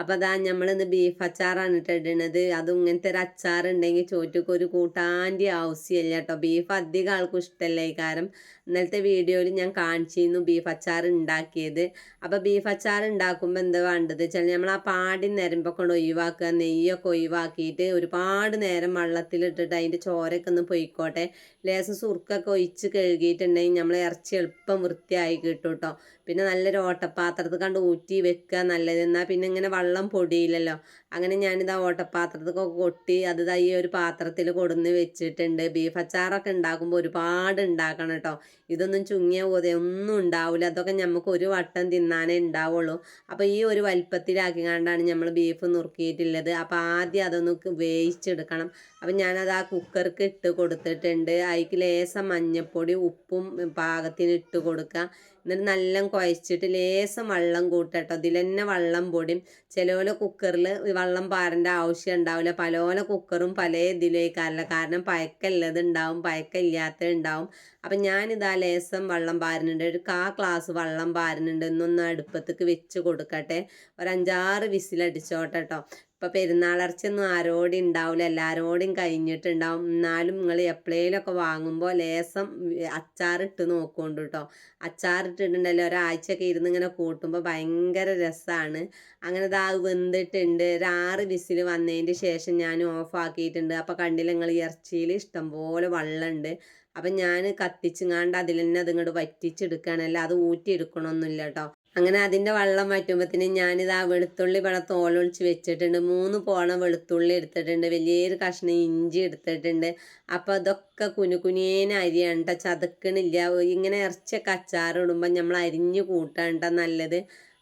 അപ്പോൾ അതാ നമ്മളിന്ന് ബീഫ് അച്ചാറാണ് ഇട്ടിടുന്നത് അതും ഇങ്ങനത്തെ ഒരു അച്ചാർ ഉണ്ടെങ്കിൽ ചോറ്റക്ക് ഒരു കൂട്ടാന്റെ ആവശ്യമില്ല കേട്ടോ ബീഫ് അധികം ആൾക്കും ഇഷ്ടമല്ല ഈ കാരം. ഇന്നലത്തെ വീഡിയോയിൽ ഞാൻ കാണിച്ചിരുന്നു ബീഫ് അച്ചാർ ഉണ്ടാക്കിയത്. അപ്പോൾ ബീഫ് അച്ചാർ ഉണ്ടാക്കുമ്പോൾ എന്താ വേണ്ടത് വെച്ചാൽ നമ്മൾ ആ പാടി നിരമ്പൊക്കെ കൊണ്ട് ഒഴിവാക്കുക. നെയ്യൊക്കെ ഒഴിവാക്കിയിട്ട് ഒരുപാട് നേരം വെള്ളത്തിലിട്ടിട്ട് അതിന്റെ ചോരൊക്കെ ഒന്ന് പൊയ്ക്കോട്ടെ. ലേസം സുർക്കൊക്കെ ഒഴിച്ച് കഴുകിയിട്ടുണ്ടെങ്കിൽ നമ്മൾ ഇറച്ചി എളുപ്പം വൃത്തിയായി കിട്ടും കേട്ടോ പിന്നെ നല്ലൊരു ഓട്ടപ്പാത്രത്തിൽ കണ്ട് ഊറ്റി വെക്കുക നല്ലത്. എന്നാൽ പിന്നെ ഇങ്ങനെ പൊടിയില്ലല്ലോ അങ്ങനെ ഞാനിത് ആ കൊട്ടി അത് ഈ ഒരു പാത്രത്തിൽ കൊടുന്ന് വെച്ചിട്ടുണ്ട്. ബീഫ് അച്ചാറൊക്കെ ഉണ്ടാക്കുമ്പോൾ ഒരുപാട് ഉണ്ടാക്കണം കേട്ടോ. ഇതൊന്നും ചുങ്ങിയ പോലെ ഒന്നും ഉണ്ടാവില്ല അതൊക്കെ നമുക്ക് ഒരു വട്ടം തിന്നാനേ ഉണ്ടാവുള്ളൂ. അപ്പോൾ ഈ ഒരു വലിപ്പത്തിലാക്കി കണ്ടാണ് നമ്മൾ ബീഫ് നുറുക്കിയിട്ടുള്ളത്. അപ്പോൾ ആദ്യം അതൊന്ന് വേവിച്ചെടുക്കണം. അപ്പം ഞാനത് ആ കുക്കർക്ക് ഇട്ട് കൊടുത്തിട്ടുണ്ട്. അതിക്ക് ലേസം മഞ്ഞൾപ്പൊടി ഉപ്പും പാകത്തിന് ഇട്ട് കൊടുക്കുക എന്നിട്ട് നല്ല കുഴച്ചിട്ട് ലേസം വെള്ളം കൂട്ടട്ടോ. ഇതിൽ തന്നെ വെള്ളം പൊടിയും ചിലപോലെ കുക്കറിൽ വെള്ളം പാരേണ്ട ആവശ്യം ഉണ്ടാവില്ല. പലോല കുക്കറും പല ഇതിലേക്കാറില്ല കാരണം പയക്കല്ലത് ഉണ്ടാവും പയക്കില്ലാത്ത ഉണ്ടാവും. അപ്പം ഞാനിതാ ലേസം വെള്ളം പാരുന്നുണ്ട്. ഒരു കാ ഗ്ലാസ് വെള്ളം പാരുന്നുണ്ട്. എന്നൊന്ന് അടുപ്പത്തേക്ക് വെച്ച് കൊടുക്കട്ടെ. ഒരു അഞ്ചാറ് വിസിലടിച്ചോട്ടെ കേട്ടോ ഇപ്പം പെരുന്നാളർച്ചയൊന്നും ആരോടും ഉണ്ടാവില്ല എല്ലാവരോടും കഴിഞ്ഞിട്ടുണ്ടാവും. എന്നാലും നിങ്ങൾ എപ്പോഴേലൊക്കെ വാങ്ങുമ്പോൾ ലേസം അച്ചാറിട്ട് നോക്കുകൊണ്ട് കേട്ടോ അച്ചാറിട്ടിട്ടുണ്ടല്ലോ ഒരാഴ്ചയൊക്കെ ഇരുന്ന് ഇങ്ങനെ കൂട്ടുമ്പോൾ ഭയങ്കര രസമാണ് അങ്ങനെ ഇതാ വെന്തിട്ടുണ്ട്. ഒരു ആറ് വിസിൽ വന്നതിന്റെ ശേഷം ഞാൻ ഓഫ് ആക്കിയിട്ടുണ്ട്. അപ്പോൾ കണ്ടില്ല നിങ്ങൾ ഇറച്ചിയിൽ ഇഷ്ടംപോലെ വെള്ളമുണ്ട് അപ്പം ഞാൻ കത്തിച്ചുങ്ങാണ്ട് അതിൽ തന്നെ അതിങ്ങോട്ട് വറ്റിച്ചെടുക്കുകയാണല്ലോ അത് ഊറ്റിയെടുക്കണമൊന്നുമില്ല കേട്ടോ അങ്ങനെ അതിന്റെ വെള്ളം വറ്റുമ്പത്തിന് ഞാനിത് ആ വെളുത്തുള്ളി ഇവിടെ തോലൊളിച്ച് വെച്ചിട്ടുണ്ട്. മൂന്ന് പോണ വെളുത്തുള്ളി എടുത്തിട്ടുണ്ട്. വലിയൊരു കഷ്ണം ഇഞ്ചി എടുത്തിട്ടുണ്ട്. അപ്പോൾ അതൊക്കെ കുനുകുനിയേന അരിയാണ് കേട്ടോ ചതക്കണില്ല. ഇങ്ങനെ കച്ചാർ അച്ചാറിടുമ്പോൾ നമ്മൾ അരിഞ്ഞ് കൂട്ടണ്ട നല്ലത്.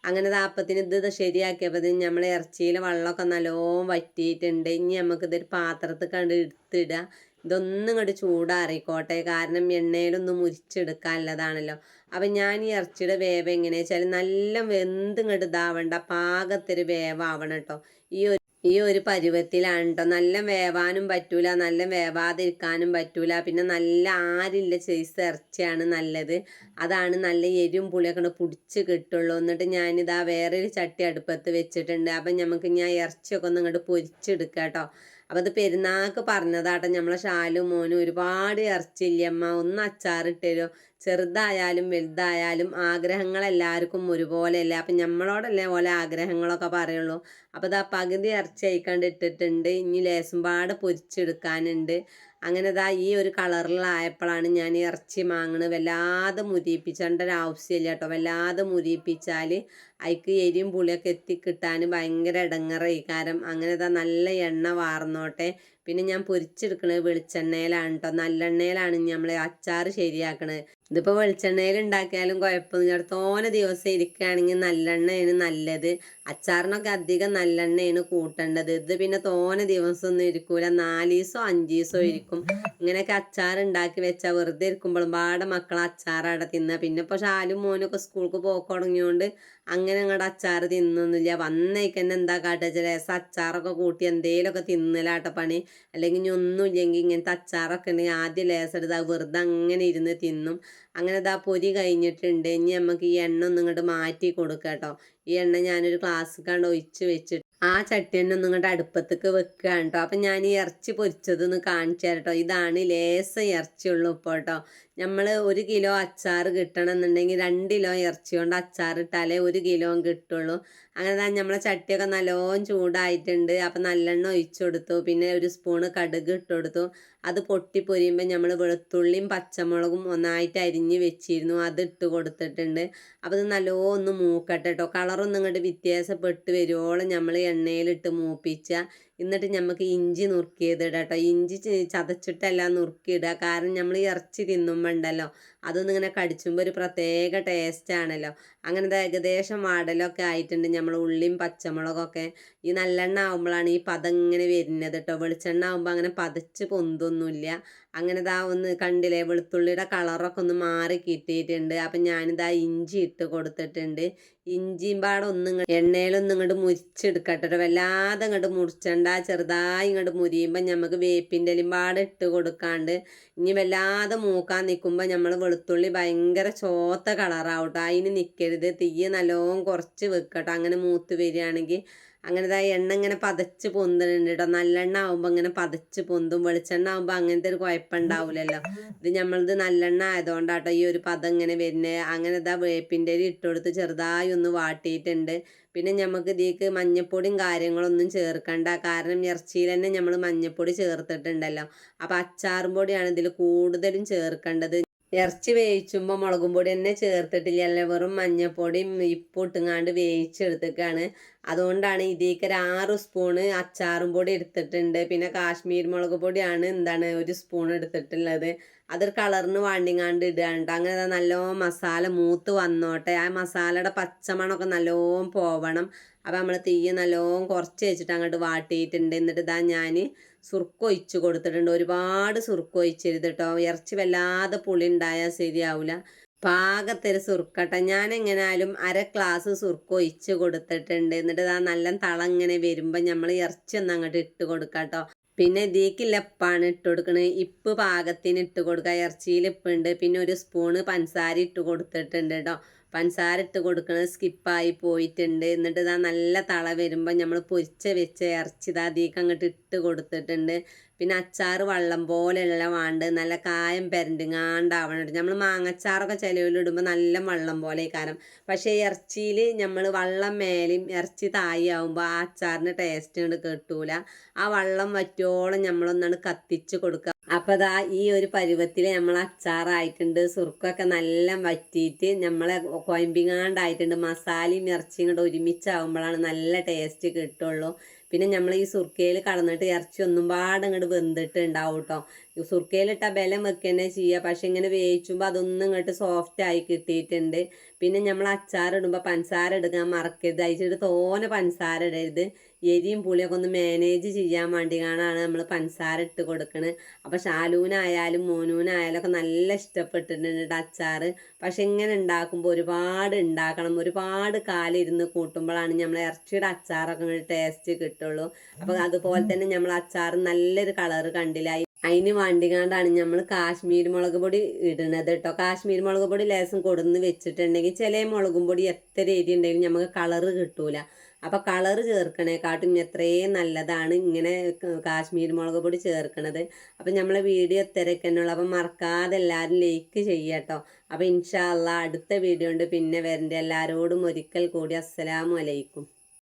അങ്ങനെ താപ്പത്തിന് ഇത് ശരിയാക്കിയപ്പോൾ നമ്മൾ ഇറച്ചിയിൽ വെള്ളമൊക്കെ നല്ലോണം വറ്റിയിട്ടുണ്ട്. ഇനി നമുക്കിതൊരു പാത്രത്തിൽ കണ്ട് എടുത്തിടുക ഇതൊന്നും ഇങ്ങോട്ട് ചൂടാറിക്കോട്ടെ. കാരണം എണ്ണയിലൊന്നും മുരിച്ചെടുക്കാനുള്ളതാണല്ലോ. അപ്പം ഞാൻ ഈ ഇറച്ചിയുടെ വേവ് എങ്ങനെയാ വെച്ചാൽ നല്ല വെന്ത് ഇങ്ങോട്ട് ഇതാവണ്ട. പാകത്തൊരു വേവാവണം കേട്ടോ ഈ ഒരു ഈ ഒരു പരുവത്തിലാണ് കേട്ടോ നല്ല വേവാനും പറ്റൂല നല്ല വേവാതിരിക്കാനും പറ്റൂല. പിന്നെ നല്ല ആരില്ല ചേസ് ഇറച്ചിയാണ് നല്ലത്. അതാണ് നല്ല എരിവും പുളിയൊക്കെ പിടിച്ച് കിട്ടുള്ളൂ. എന്നിട്ട് ഞാനിതാ വേറൊരു ചട്ടി അടുപ്പത്ത് വെച്ചിട്ടുണ്ട്. അപ്പം നമുക്ക് ഞാൻ ഇറച്ചിയൊക്കെ ഒന്ന് ഇങ്ങോട്ട് പൊരിച്ചെടുക്കാം കേട്ടോ അപ്പം അത് പെരുന്നാൾക്ക് പറഞ്ഞതാട്ടെ. നമ്മളെ ഷാലും മോനും ഒരുപാട് ഇറച്ചില്ലമ്മ ഒന്ന് അച്ചാറിട്ടരോ. ചെറുതായാലും വലുതായാലും ആഗ്രഹങ്ങൾ എല്ലാവർക്കും ഒരുപോലെയല്ലേ? അപ്പം നമ്മളോടല്ലേ ഓലെ ആഗ്രഹങ്ങളൊക്കെ പറയുള്ളൂ. അപ്പോൾ ഇതാ പകുതി ഇറച്ചി അയക്കാണ്ട് ഇട്ടിട്ടുണ്ട്. ഇനി ലേസും പാട് പൊരിച്ചെടുക്കാനുണ്ട്. അങ്ങനെ ഇതാ ഈ ഒരു കളറിലായപ്പോഴാണ് ഞാൻ ഇറച്ചി മാങ്ങണ് വല്ലാതെ മുരിപ്പിച്ചേണ്ട ഒരു ആവശ്യമില്ല കേട്ടോ. വല്ലാതെ മുരിയിപ്പിച്ചാൽ അതിക്ക് എരിയും പുളിയൊക്കെ എത്തിക്കിട്ടാൻ ഭയങ്കര ഇടങ്ങറായി കാരണം അങ്ങനെ ഇതാ നല്ല എണ്ണ വാർന്നോട്ടെ. പിന്നെ ഞാൻ പൊരിച്ചെടുക്കണത് വെളിച്ചെണ്ണയിലാണ് കേട്ടോ. നല്ലെണ്ണയിലാണ് നമ്മൾ അച്ചാർ ശരിയാക്കണത്. ഇതിപ്പോൾ വെളിച്ചെണ്ണയിൽ ഉണ്ടാക്കിയാലും കുഴപ്പമൊന്നുമില്ല. തോനെ ദിവസം ഇരിക്കുകയാണെങ്കിൽ നല്ലെണ്ണയാണ് നല്ലത്. അച്ചാറിനൊക്കെ അധികം നല്ലെണ്ണയാണ് കൂട്ടേണ്ടത്. ഇത് പിന്നെ തോനെ ദിവസമൊന്നും ഇരിക്കൂല. നാലീസോ അഞ്ചീസോ ഇരിക്കും. ഇങ്ങനെയൊക്കെ അച്ചാർ ഉണ്ടാക്കി വെച്ചാൽ വെറുതെ ഇരിക്കുമ്പോഴും പാടെ മക്കളെ അച്ചാറവിടെ തിന്നുക പിന്നെ ഇപ്പോൾ ഷാലും മോനൊക്കെ സ്കൂൾക്ക് പോക്ക് തുടങ്ങിയോണ്ട് അങ്ങനെ അങ്ങോട്ട് അച്ചാർ തിന്നൊന്നുമില്ല വന്നേക്ക് തന്നെ എന്താ കാട്ടുക ചില അച്ചാറൊക്കെ കൂട്ടി എന്തേലൊക്കെ തിന്നലാട്ട പണി. അല്ലെങ്കിൽ ഇനി ഒന്നുമില്ലെങ്കിൽ ഇങ്ങനത്തെ അച്ചാറൊക്കെ ഉണ്ടെങ്കിൽ ആദ്യം ലേസെടുത്ത് വെറുതെ അങ്ങനെ ഇരുന്ന് തിന്നും. അങ്ങനെ ഇതാ പൊരി കഴിഞ്ഞിട്ടുണ്ട്. ഇനി നമുക്ക് ഈ എണ്ണ ഒന്നും ഇങ്ങോട്ട് മാറ്റി കൊടുക്കാം കേട്ടോ ഈ എണ്ണ ഞാനൊരു ക്ലാസ്സിക്കാണ്ട് കണ്ട് ഒഴിച്ച് വെച്ചിട്ട് ആ ചട്ടി തന്നെ ഒന്നും ഇങ്ങോട്ട് അടുപ്പത്തേക്ക് വെക്കുകയാണ് കേട്ടോ അപ്പം ഞാൻ ഈ ഇറച്ചി പൊരിച്ചതൊന്ന് കാണിച്ചു തരാം കേട്ടോ ഇതാണ് ലേസം ഇറച്ചിയുള്ളൂ ഇപ്പോൾ കേട്ടോ നമ്മൾ ഒരു കിലോ അച്ചാർ കിട്ടണം എന്നുണ്ടെങ്കിൽ രണ്ട് കിലോ ഇറച്ചി കൊണ്ട് അച്ചാർ ഇട്ടാലേ ഒരു കിലോ കിട്ടുള്ളൂ. അങ്ങനെ തന്നെ നമ്മളെ ചട്ടിയൊക്കെ നല്ലോണം ചൂടായിട്ടുണ്ട്. അപ്പം നല്ലെണ്ണ ഒഴിച്ചു കൊടുത്തു. പിന്നെ ഒരു സ്പൂണ് കടുക് ഇട്ട് കൊടുത്തു. അത് പൊട്ടി പൊരിയുമ്പോൾ നമ്മൾ വെളുത്തുള്ളിയും പച്ചമുളകും ഒന്നായിട്ട് അരിഞ്ഞ് വെച്ചിരുന്നു. അത് ഇട്ട് കൊടുത്തിട്ടുണ്ട്. അപ്പോൾ ഇത് നല്ലോണം ഒന്ന് മൂക്കട്ടെ കേട്ടോ കളറൊന്നും ഇങ്ങോട്ട് വ്യത്യാസപ്പെട്ട് വരുവോളം നമ്മൾ എണ്ണയിലിട്ട് മൂപ്പിച്ച എന്നിട്ട് നമുക്ക് ഇഞ്ചി നുറുക്കിയത് കേട്ടോ ഇഞ്ചി ചതച്ചിട്ടല്ല നുറുക്കിയിടുക കാരണം നമ്മൾ ഇറച്ചി തിന്നുമ്പോൾ ഉണ്ടല്ലോ അതൊന്നും ഇങ്ങനെ കടിച്ചുമ്പോൾ ഒരു പ്രത്യേക ടേസ്റ്റ് ആണല്ലോ. അങ്ങനത്തെ ഏകദേശം വാടലൊക്കെ ആയിട്ടുണ്ട് നമ്മൾ ഉള്ളിയും പച്ചമുളകൊക്കെ. ഈ നല്ലെണ്ണ ആകുമ്പോഴാണ് ഈ പതം ഇങ്ങനെ വരുന്നത് കേട്ടോ വെളിച്ചെണ്ണ ആകുമ്പോൾ അങ്ങനെ പതച്ച് പൊന്തൊന്നുമില്ല അങ്ങനെ ഇതാ ഒന്ന് കണ്ടില്ലേ വെളുത്തുള്ളിയുടെ കളറൊക്കെ ഒന്ന് മാറി കിട്ടിയിട്ടുണ്ട്. അപ്പം ഞാനിതാ ഇഞ്ചി ഇട്ട് കൊടുത്തിട്ടുണ്ട്. ഇഞ്ചിയും പാടെ ഒന്നും എണ്ണയിലൊന്നും ഇങ്ങോട്ട് മുരിച്ചെടുക്കട്ടെ ട്ടോ. വല്ലാതെ ഇങ്ങോട്ട് മുറിച്ചണ്ട. ചെറുതായി ഇങ്ങോട്ട് മുരിയുമ്പോൾ നമുക്ക് വേപ്പിന്റെ പാടെ ഇട്ട് കൊടുക്കാണ്ട് ഇനി വല്ലാതെ മൂക്കാൻ നിൽക്കുമ്പോൾ നമ്മൾ വെളുത്തുള്ളി ഭയങ്കര ചോത്ത കളറാവട്ടോ അതിന് നിൽക്കരുത് തീയ നല്ലോണം കുറച്ച് വെക്കട്ടോ. അങ്ങനെ മൂത്ത് വരികയാണെങ്കിൽ അങ്ങനെ ഇതാ എണ്ണ ഇങ്ങനെ പതച്ച് പൊന്തുന്നുണ്ട് കേട്ടോ നല്ലെണ്ണ ആവുമ്പോൾ ഇങ്ങനെ പതച്ച് പൊന്തും വെളിച്ചെണ്ണ ആവുമ്പോൾ അങ്ങനത്തെ ഒരു കുഴപ്പമുണ്ടാവില്ലല്ലോ ഇത് നമ്മളത് നല്ലെണ്ണ ആയതുകൊണ്ടാട്ടോ ഈ ഒരു പദം ഇങ്ങനെ വരുന്നത് അങ്ങനെ ഇതാ വേപ്പിന്റെ ഒരു ഇട്ട് കൊടുത്ത് ചെറുതായി ഒന്ന് വാട്ടിയിട്ടുണ്ട് പിന്നെ നമുക്ക് ഇതിലേക്ക് മഞ്ഞപ്പൊടിയും കാര്യങ്ങളൊന്നും ചേർക്കണ്ട. കാരണം ഇറച്ചിയിൽ തന്നെ നമ്മൾ മഞ്ഞപ്പൊടി ചേർത്തിട്ടുണ്ടല്ലോ. അപ്പോൾ അച്ചാറും പൊടിയാണ് ഇതിൽ കൂടുതലും ചേർക്കേണ്ടത്. ഇറച്ചി വേവിച്ചുമ്പോൾ മുളകും പൊടി തന്നെ ചേർത്തിട്ടില്ല. വെറും മഞ്ഞപ്പൊടിയും ഇപ്പും ഇട്ടുങ്ങാണ്ട് വേവിച്ചെടുത്തേക്കാണ്. അതുകൊണ്ടാണ് ഇതിലേക്ക് ഒരു ആറ് സ്പൂണ് അച്ചാറും പൊടി എടുത്തിട്ടുണ്ട്. പിന്നെ കാശ്മീർ മുളക് പൊടിയാണ് എന്താണ് ഒരു സ്പൂൺ എടുത്തിട്ടുള്ളത്. അതൊരു കളറിന് വാണ്ടിങ്ങാണ്ട് ഇടുകയാണ്ട് അങ്ങനെ നല്ലോണം മസാല മൂത്ത് വന്നോട്ടെ. ആ മസാലയുടെ പച്ചമണമൊക്കെ നല്ലോണം പോവണം. അപ്പോൾ നമ്മൾ തീ നല്ലോണം കുറച്ച് വെച്ചിട്ട് അങ്ങോട്ട് വാട്ടിയിട്ടുണ്ട് എന്നിട്ട് ഇതാ ഞാൻ സുർക്കൊഴിച്ച് കൊടുത്തിട്ടുണ്ട്. ഒരുപാട് സുർക്ക ഒഴിച്ചരുത് കേട്ടോ ഇറച്ചി വല്ലാതെ പുളി ഉണ്ടായാൽ ശരിയാവില്ല പാകത്തിന് സുർക്കട്ട. ഞാൻ എങ്ങനെയാലും അര ഗ്ലാസ് സുർക്ക് ഒഴിച്ച് കൊടുത്തിട്ടുണ്ട്. എന്നിട്ട് ഇതാ നല്ല തളം ഇങ്ങനെ വരുമ്പോൾ നമ്മൾ ഇറച്ചി ഒന്ന് അങ്ങോട്ട് ഇട്ട് കൊടുക്കാം കേട്ടോ പിന്നെ ഇതിലേക്കില്ല ഇപ്പാണ് ഇട്ട് കൊടുക്കണത് ഇപ്പ് പാകത്തിന് ഇട്ട് കൊടുക്കുക ഇറച്ചിയിൽ ഇപ്പുണ്ട്. പിന്നെ ഒരു സ്പൂണ് പഞ്ചസാര ഇട്ട് കൊടുത്തിട്ടുണ്ട് കേട്ടോ പഞ്ചസാര ഇട്ട് കൊടുക്കണത് സ്കിപ്പായി പോയിട്ടുണ്ട്. എന്നിട്ട് ഇതാ നല്ല തള വരുമ്പോൾ നമ്മൾ പൊരിച്ച വെച്ച ഇറച്ചി ഇതാ അതിലേക്ക് അങ്ങോട്ട് ഇട്ട് കൊടുത്തിട്ടുണ്ട്. പിന്നെ അച്ചാർ വള്ളം പോലെയുള്ള വേണ്ട നല്ല കായം പെരണ്ടുങ്ങാണ്ടാവണം നമ്മൾ മാങ്ങച്ചാറൊക്കെ ചിലവിലിടുമ്പോൾ നല്ല വള്ളം പോലെ കാരണം പക്ഷേ ഇറച്ചിയിൽ നമ്മൾ വള്ളം മേലെയും ഇറച്ചി തായി ആവുമ്പോൾ ആ അച്ചാറിന്റെ ടേസ്റ്റ് കൊണ്ട് കിട്ടൂല. ആ വള്ളം വറ്റോളം നമ്മളൊന്നാണ് കത്തിച്ച് കൊടുക്കുക അപ്പോൾ ദാ ഈ ഒരു പരുവത്തിൽ നമ്മൾ അച്ചാറായിട്ടുണ്ട്. സുർക്കൊക്കെ നല്ല വറ്റിയിട്ട് നമ്മളെ കൊയമ്പിങ്ങാണ്ടായിട്ടുണ്ട്. മസാലയും ഇറച്ചിയും കൂടെ ഒരുമിച്ചാവുമ്പോഴാണ് നല്ല ടേസ്റ്റ് കിട്ടുള്ളൂ. പിന്നെ നമ്മൾ ഈ സുർക്കയിൽ കടന്നിട്ട് ഇറച്ചി ഒന്നും പാടെ ഇങ്ങോട്ട് വെന്തിട്ട് ഉണ്ടാവും കേട്ടോ സുർക്കയിലിട്ട ബലം വെക്കുക ചെയ്യുക പക്ഷെ ഇങ്ങനെ വേവിച്ചുമ്പോൾ അതൊന്നും ഇങ്ങോട്ട് സോഫ്റ്റ് ആയി കിട്ടിയിട്ടുണ്ട് പിന്നെ നമ്മൾ അച്ചാർ ഇടുമ്പോൾ പഞ്ചസാര എടുക്കാൻ മറക്കരുത്. അയച്ചിട്ട് തോനെ പഞ്ചസാര ഇടരുത്. എരിയും പുളിയൊക്കെ ഒന്ന് മാനേജ് ചെയ്യാൻ വേണ്ടി കാണാണ് നമ്മൾ പഞ്ചസാര ഇട്ട് കൊടുക്കണത് അപ്പോൾ ഷാലൂനായാലും മോനൂനായാലും ഒക്കെ നല്ല ഇഷ്ടപ്പെട്ടിട്ടുണ്ട് അച്ചാർ പക്ഷെ ഇങ്ങനെ ഉണ്ടാക്കുമ്പോൾ ഒരുപാട് ഉണ്ടാക്കണം ഒരുപാട് കാലം ഇരുന്ന് കൂട്ടുമ്പോഴാണ് നമ്മൾ ഇറച്ചിയുടെ അച്ചാറൊക്കെ ഇങ്ങോട്ട് ടേസ്റ്റ് കിട്ടുള്ളൂ. അപ്പോൾ അതുപോലെ തന്നെ നമ്മൾ അച്ചാർ നല്ലൊരു കളറ് കണ്ടില്ല. അതിന് വേണ്ടിക്കാണ്ടാണ് നമ്മൾ കാശ്മീർ മുളക് പൊടി ഇടുന്നത് കേട്ടോ കാശ്മീർ മുളക് പൊടി ലേസം കൊടുന്ന് വെച്ചിട്ടുണ്ടെങ്കിൽ ചില മുളകും പൊടി എത്ര എരി ഉണ്ടെങ്കിലും നമുക്ക് കളറ് കിട്ടൂല. അപ്പോൾ കളറ് ചേർക്കണേക്കാട്ടും എത്രയും നല്ലതാണ് ഇങ്ങനെ കാശ്മീർ മുളക് പൊടി ചേർക്കണത്. അപ്പോൾ നമ്മളെ വീഡിയോ ഇത്രയൊക്കെയുള്ളൂ അപ്പം മറക്കാതെ എല്ലാവരും ലൈക്ക് ചെയ്യട്ടോ അപ്പോൾ ഇൻഷാ അള്ളാ അടുത്ത വീഡിയോ ഉണ്ട്. പിന്നെ വരണ്ട. എല്ലാവരോടും ഒരിക്കൽ കൂടി അസ്സലാമു അലൈക്കും.